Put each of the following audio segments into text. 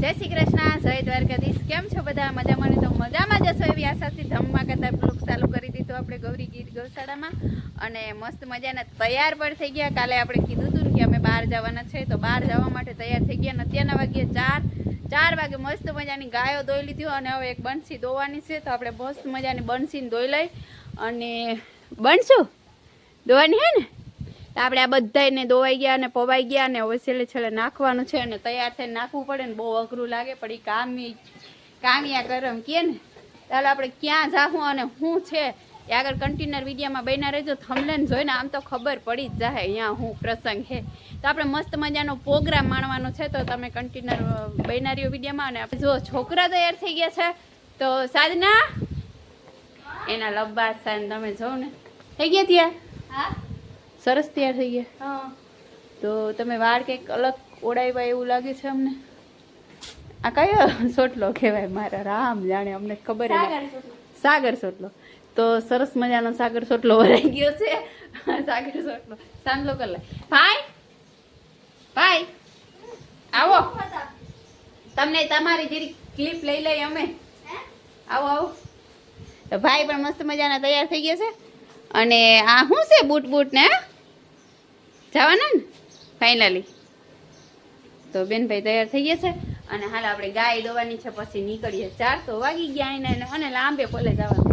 જય શ્રી કૃષ્ણ, જય દ્વારકાધીશ. કેમ છો બધા? મજામાં તો મજામાં જશો એવી આશાથી ધમમાં કરતા બ્લોક ચાલુ કરી દીધું આપણે ગૌરી ગીર ગૌશાળામાં. અને મસ્ત મજાના તૈયાર પણ થઈ ગયા. કાલે આપણે કીધું હતું કે અમે બહાર જવાના છે, તો બહાર જવા માટે તૈયાર થઈ ગયા. અને અત્યારના વાગ્યે ચાર ચાર વાગે મસ્ત મજાની ગાયો દોઈ લીધી અને હવે એક બંસી દોવાની છે. તો આપણે મસ્ત મજાની બંસીને દોઈ લઈ અને બનશું દોવાની હે ને? તો આપણે આ બધાને દોવાઈ ગયા અને પવાઈ ગયા અને હવે છેલ્લે છેલ્લે નાખવાનું છે અને તૈયાર થઈને નાખવું પડે ને બહુ અઘરું લાગે, પણ એ કામી કામિયા કરમ કે ને. ચાલો આપણે ક્યાં જાવું અને શું છે એ આગળ કન્ટેનર વિડીયોમાં બન્યા રહેજો. થમલેન જોઈને આમ તો ખબર પડી જ જાય અહીંયા હું પ્રસંગ હે. તો આપણે મસ્ત મજાનો પ્રોગ્રામ માણવાનો છે, તો તમે કન્ટેનર બન્યા રહ્યો વિડીયોમાં અને આપણે જો છોકરા તૈયાર થઈ ગયા છે, તો સાધના, એના લબ્બા સાન તમે જોઉં ને. થઈ ગયા ત્યાં? હા. સરસ તૈયાર થઈ ગયા? હા. તો તમે વાળ કંઈક અલગ ઓળાવ્યા એવું લાગે છે અમને? આ કયો સોટલો કહેવાય મારા? રામ જાણે અમને ખબર સાગર સોટલો. તો સરસ મજાનો સાગર સોટલો ભરાઈ ગયો છે. સાગર સોટલો. સાંજલો કર લે. ભાઈ ભાઈ આવો. તમને તમારી જેરી ક્લિપ લઈ લઈ અમે. આવો આવો. તો ભાઈ પણ મસ્ત મજાના તૈયાર થઈ ગયા છે. અને આ શું છે બૂટ બૂટ ને? હા? જવાના ને? ફાઇનલી તો બેનભાઈ તૈયાર થઈ ગયા છે. અને હાલ આપણે ગાય દોવાની છે, પછી નીકળીએ. ચાર તો વાગી ગયા એને અને લાંબે પોલે જવાનું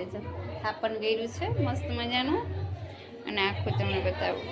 આપણે જો થાપણ કર્યું છે મસ્ત મજાનું. અને આખું તમને બતાવું.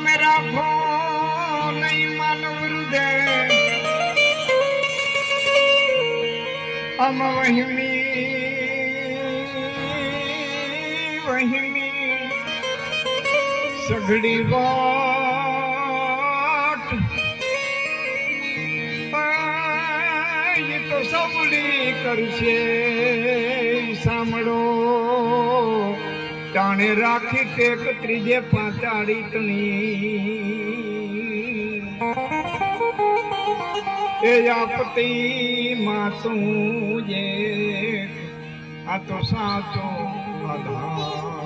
મેરા ભો નહીં માનવ હૃદય. અમ વહિમી વહિમી સઘડી વાટ. તો સૌલી કરશે. ટાણે રાખી ટેક ત્રીજે પાંચાળી તણી. એ આપતી માસું જે આ તો સાચો આધાર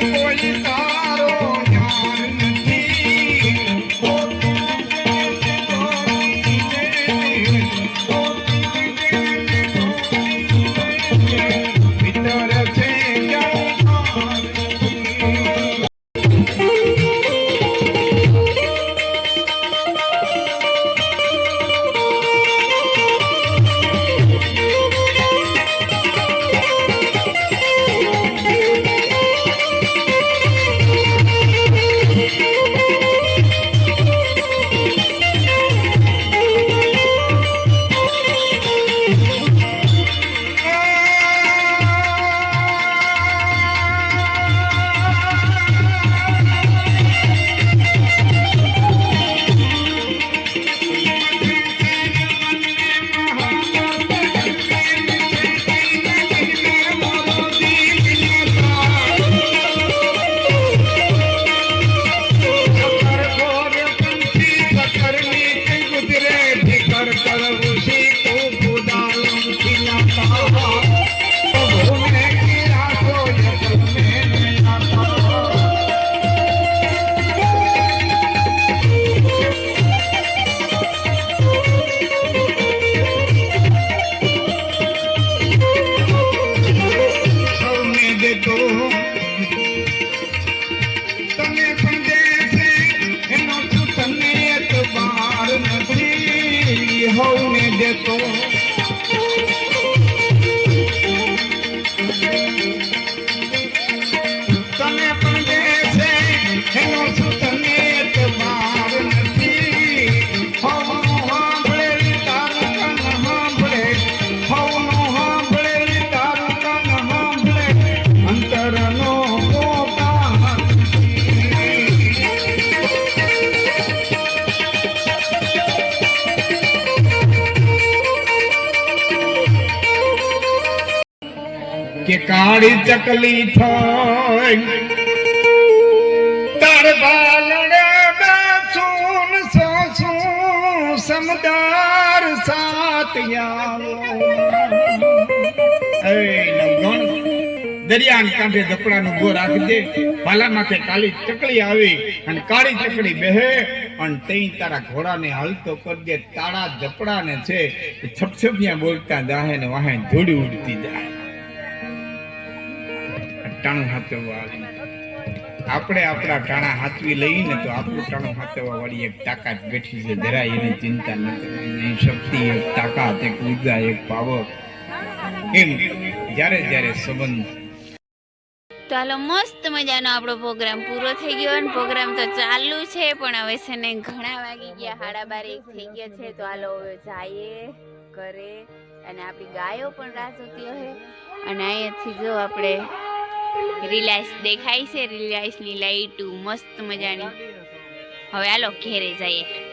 Police કે કાળી ચકલી થઈ તાર બાલડે બેસુન સોસું સમદાર નવગણ દરિયાન કાંઠે ઝપડાનું ગો રાખી દે. પાલા માથે કાળી ચકલી આવી અને કાળી ચકલી બેહે અને તે તારા ઘોડાને હલતો કરી દે. તાળા ઝપડાને છે છપછપિયા બોલતા જાહે ને વાહે ધૂળી ઉડતી જાય. ટાણું હાથવા આપણે આપણા ટાણા હાથવી લઈને તો આપણું ટાણું હાથવા વાળી એક તાકાત બેઠી છે. જરાય એની ચિંતા ન કરવાની. શક્તિ, એક તાકાત, એક ઊર્જા, એક પાવર. એમ જ્યારે જ્યારે સંબંધ ચાલો મસ્ત મજાનો આપણો પ્રોગ્રામ પૂરો થઈ ગયો અને પ્રોગ્રામ તો ચાલુ છે, પણ હવે છે ને ઘણા વાગી ગયા, હાડા બાર થઈ ગયા છે. તો હાલો, હવે જઈએ ઘરે. અને આપણી ગાયો પણ રાહ જોતી હોય. અને અહીંયાથી જો આપણે રિલાયન્સ દેખાય છે રિલાયન્સની લાઈટું મસ્ત મજાની. હવે હાલો ઘેરે જઈએ.